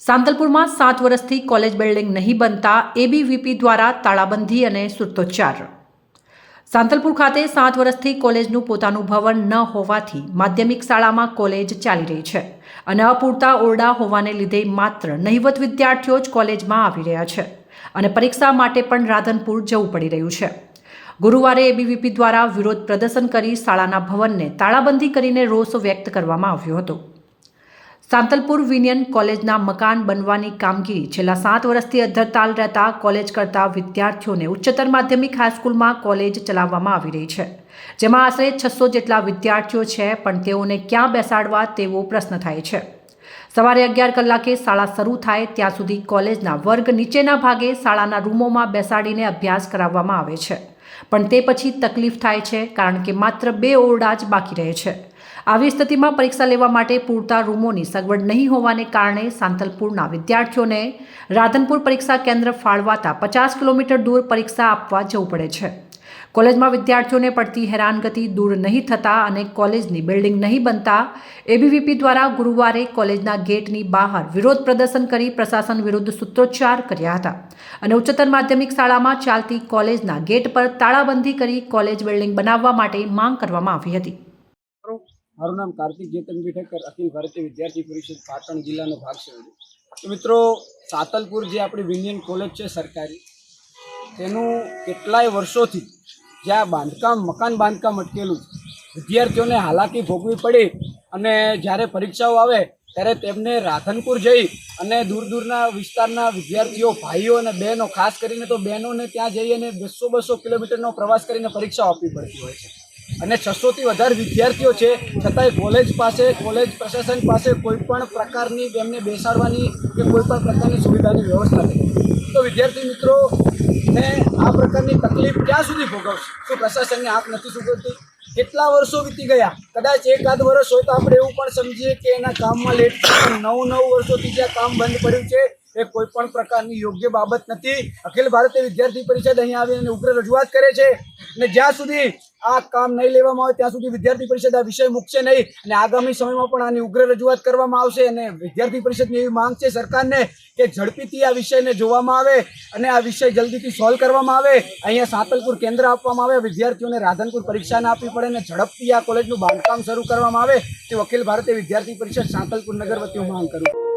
સાંતલપુરમાં સાત વર્ષથી college building નહીં બનતા એબીવીપી દ્વારા તાળાબંધી અને સૂત્રોચ્ચાર. સાંતલપુર ખાતે સાત વર્ષથી કોલેજનું પોતાનું ભવન ન હોવાથી માધ્યમિક શાળામાં કોલેજ ચાલી રહી છે અને અપૂરતા ઓરડા હોવાને લીધે માત્ર નહિવત વિદ્યાર્થીઓ જ કોલેજમાં આવી રહ્યા છે અને પરીક્ષા માટે પણ રાધનપુર જવું પડી રહ્યું છે. ગુરુવારે એબીવીપી દ્વારા વિરોધ પ્રદર્શન કરી શાળાના ભવનને તાળાબંધી કરીને રોષ વ્યક્ત કરવામાં આવ્યો હતો. સાંતલપુર વિનિયન કોલેજના મકાન બનવાની કામગીરી છેલ્લા સાત વર્ષથી અધરતાલ રહેતા કોલેજ કરતા વિદ્યાર્થીઓને ઉચ્ચતર માધ્યમિક હાઈસ્કૂલમાં કોલેજ ચલાવવામાં આવી રહી છે, જેમાં આશરે છસો જેટલા વિદ્યાર્થીઓ છે, પણ તેઓને ક્યાં બેસાડવા તેવો પ્રશ્ન થાય છે. સવારે અગિયાર કલાકે શાળા શરૂ થાય ત્યાં સુધી કોલેજના વર્ગ નીચેના ભાગે શાળાના રૂમોમાં બેસાડીને અભ્યાસ કરાવવામાં આવે છે. પણ તે પછી તકલીફ થાય છે કારણ કે માત્ર બે ઓરડા જ બાકી રહે છે. આવી સ્થિતિમાં પરીક્ષા લેવા માટે પૂરતા રૂમોની સગવડ નહીં હોવાને કારણે સાંતલપુરના વિદ્યાર્થીઓને રાધનપુર પરીક્ષા કેન્દ્ર ફાળવાતા પચાસ કિલોમીટર દૂર પરીક્ષા આપવા જવું પડે છે. કોલેજમાં વિદ્યાર્થીઓને પડતી હેરાનગતિ દૂર નહીં થતા અને કોલેજની બિલ્ડિંગ નહીં બનતા એબીવીપી દ્વારા ગુરુવારે કોલેજના ગેટની બહાર વિરોધ પ્રદર્શન કરી પ્રશાસન વિરુદ્ધ સૂત્રોચ્ચાર કર્યા હતા. અને ઉચ્ચતર માધ્યમિક શાળામાં ચાલતી કોલેજના ગેટ પર તાળાબંધી કરી કોલેજ બિલ્ડિંગ બનાવવા માટે માંગ કરવામાં આવી હતી. મારું નામ કાર્તિક જેતન ઠક્કર અખિલ ભારતીય વિદ્યાર્થી પરિષદ, પાટણ જિલ્લાનો ભાગ છે. મિત્રો, સાતલપુર જે આપણી વિનિયન કોલેજ છે સરકારી, તેનું કેટલાય વર્ષોથી જ્યાં બાંધકામ, મકાન બાંધકામ અટકેલું વિદ્યાર્થીઓને હાલાકી ભોગવી પડી અને જ્યારે પરીક્ષાઓ આવે, ત્યારે તેમને રાધનપુર જઈ અને દૂર દૂરના વિસ્તારના વિદ્યાર્થીઓ, ભાઈઓ અને બહેનો, ખાસ કરીને તો બહેનોને ત્યાં જઈ અને બસો બસો કિલોમીટરનો પ્રવાસ કરીને પરીક્ષાઓ આપવી પડતી હોય છે. અને છસોથી વધારે વિદ્યાર્થીઓ છે, છતાંય કોલેજ પાસે, કોલેજ પ્રશાસન પાસે કોઈ પણ પ્રકારની તેમને બેસાડવાની કે કોઈ પણ પ્રકારની સુવિધાની વ્યવસ્થા નથી. તો વિદ્યાર્થી મિત્રો ને આ પ્રકારની તકલીફ ક્યાં સુધી ભોગવશે? શું પ્રશાસનની આંખ નથી સુગડતી કેટલા વર્ષો વીતી ગયા? કદાચ એકાદ વર્ષ હોય તો આપણે એવું પણ સમજીએ કે એના કામમાં લેટ નવ નવ વર્ષોથી જ્યાં કામ બંધ પડ્યું છે એ કોઈ પણ પ્રકારની યોગ્ય બાબત નથી. અખિલ ભારતીય વિદ્યાર્થી પરિષદ અહીંયા આવીને ઉગ્ર રજૂઆત કરે છે અને જ્યાં સુધી આ કામ નહીં લેવામાં આવે, ત્યાં સુધી વિદ્યાર્થી પરિષદ આ વિષય મૂકશે નહીં અને આગામી સમયમાં પણ આની ઉગ્ર રજૂઆત કરવામાં આવશે. અને વિદ્યાર્થી પરિષદની એવી માંગ છે સરકારને કે ઝડપીથી આ વિષયને જોવામાં આવે અને આ વિષય જલ્દીથી સોલ્વ કરવામાં આવે. અહીંયા સાતલપુર કેન્દ્ર આપવામાં આવે, વિદ્યાર્થીઓને રાધનપુર પરીક્ષા ના આપવી પડે અને ઝડપથી આ કોલેજનું બાંધકામ શરૂ કરવામાં આવે. તે અખિલ ભારતીય વિદ્યાર્થી પરિષદ સાંતલપુર નગર વતી હું માંગ કરું.